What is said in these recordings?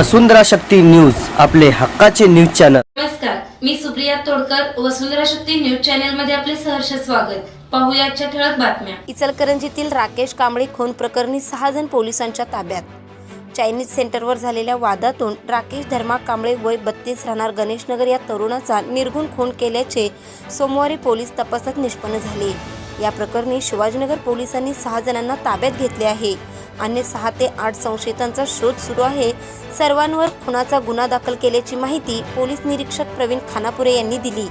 वसुंधरा Shakti news आपले हक्काचे news channel. नमस्कार मी सुप्रिया तोडकर वसुंधरा शक्ती न्यूज चॅनलमध्ये आपले सहर्ष स्वागत. पाहूया आजच्या ठळक बातम्या. इचलकरंजीतील राकेश कांबळे खून प्रकरणी सहा जण पोलिसांच्या ताब्यात. चायनीज सेंटरवर झालेल्या वादातून राकेश धर्मा कांबळे वय बत्तीस राहणार गणेशनगर या तरुणाचा निर्गुण खून केल्याचे सोमवारी पोलीस तपासात निष्पन्न झाले. या प्रकरणी शिवाजीनगर पोलिसांनी सहा जणांना ताब्यात घेतले आहे. अन्य सहा ते आठ संशयितांचा शोध सुरू आहे. सर्वांवर खुनाचा गुन्हा दाखल केल्याची माहिती पोलीस निरीक्षक प्रवीण खानापुरे यांनी दिली.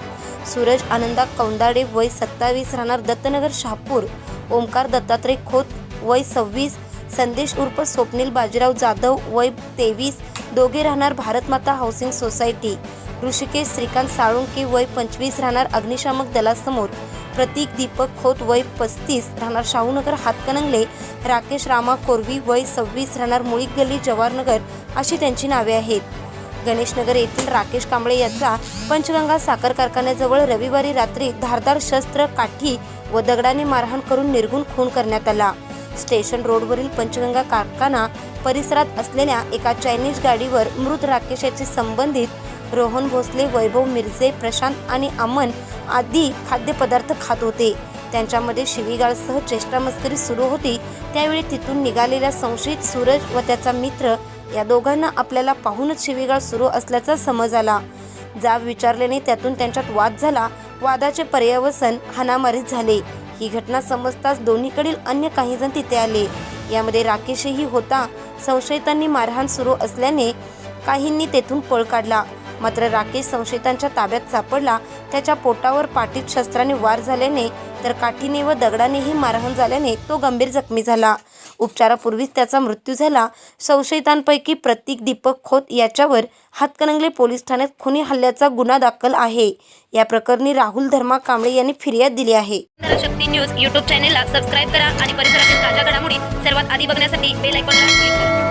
सूरज आनंदा कौंदाडे वय सत्तावीस राहणार दत्तनगर शहापूर. ओंकार दत्तात्रय खोत वय सव्वीस संदेश उर्फ स्वप्नील बाजीराव जाधव वय तेवीस दोघे राहणार भारतमाता हाऊसिंग सोसायटी. ऋषिकेश श्रीकांत साळुंके वय पंचवीस राहणार अग्निशामक दलासमोर. प्रतीक दीपक खोत वय पस्तीस राहणार शाहूनगर हातकणंगले राकेश रामा कोरवी वय सव्वीस राहणार मुळीक गल्ली जवाहरनगर अशी त्यांची नावे आहेत. गणेशनगर येथील राकेश कांबळे याचा पंचगंगा साखर कारखान्याजवळ रविवारी रात्री धारदार शस्त्र काठी व दगडाने मारहाण करून निर्गुण खून करण्यात आला. स्टेशन रोडवरील पंचगंगा कारखाना परिसरात असलेल्या एका चायनीज गाडीवर मृत राकेश याचे संबंधित रोहन भोसले वैभव मिरजे प्रशांत आणि अमन आदी खाद्यपदार्थ खात होते. त्यांच्यामध्ये शिवीगाळसह चेष्टामस्करी सुरू होती. त्यावेळी तिथून निघालेला संशयित सूरज व त्याचा मित्र या दोघांना आपल्याला पाहूनच शिवीगाळ सुरू असल्याचा समज आला. जाब विचारल्याने त्यातून त्यांच्यात वाद झाला. वादाचे पर्यावसन हानामारीत झाले. ही घटना समजताच दोन्हीकडील अन्य काही जण तिथे आले. यामध्ये राकेशही होता. संशयितांनी मारहाण सुरू असल्याने काहींनी तेथून पळ काढला. मात्र राकेश संशयितांच्या ताब्यात सापडला. त्याच्या पोटावर पाठीत शस्त्राने वार झाल्याने तर काठीने व दगडानेही मारहाण झाल्याने तो गंभीर जखमी झाला. उपचारापूर्वीच त्याचा मृत्यू झाला. संशयितांपैकी प्रतीक दीपक खोत याच्यावर हातकणंगले पोलीस ठाण्यात खुनी हल्ल्याचा गुन्हा दाखल आहे. या प्रकरणी राहुल धर्मा कांबळे यांनी फिर्याद दिली आहे. शक्ती न्यूज युट्यूब चॅनेलला सबस्क्राईब करा आणि परिसरातील ताज्या घडामोडी सर्वात आधी बघण्यासाठी बेल आयकॉनला क्लिक करा.